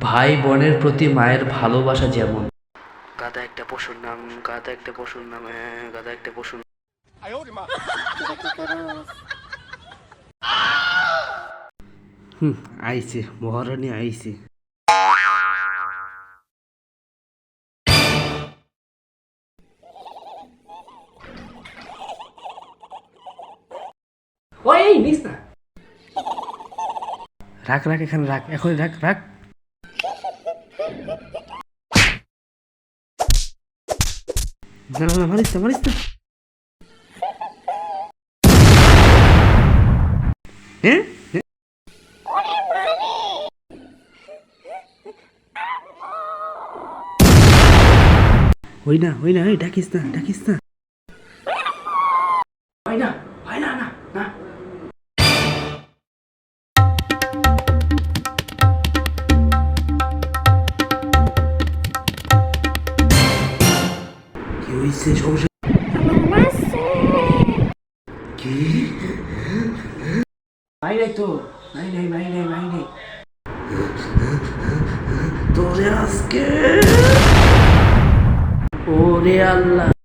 ভাই বোনের প্রতি মায়ের ভালোবাসা যেমন। গাদা একটা পশুর নাম গাদা একটা পশুর নাম হ্যাঁ গাদা একটা পশুর হুম মহারানী আইছে। ওই নিস না। রাখ রাখ এখানে রাখ এখন রাখ রাখ। না না মারিস না মারিস না হ্যাঁ? হই না হই না ডাকিস না ডাকিস না কি হয়েছে, সমস্যা? কি? ভাই নাই তো, নাই নাই ভাই নাই ভাই নাই। তোরে আজকে ওরে আল্লাহ।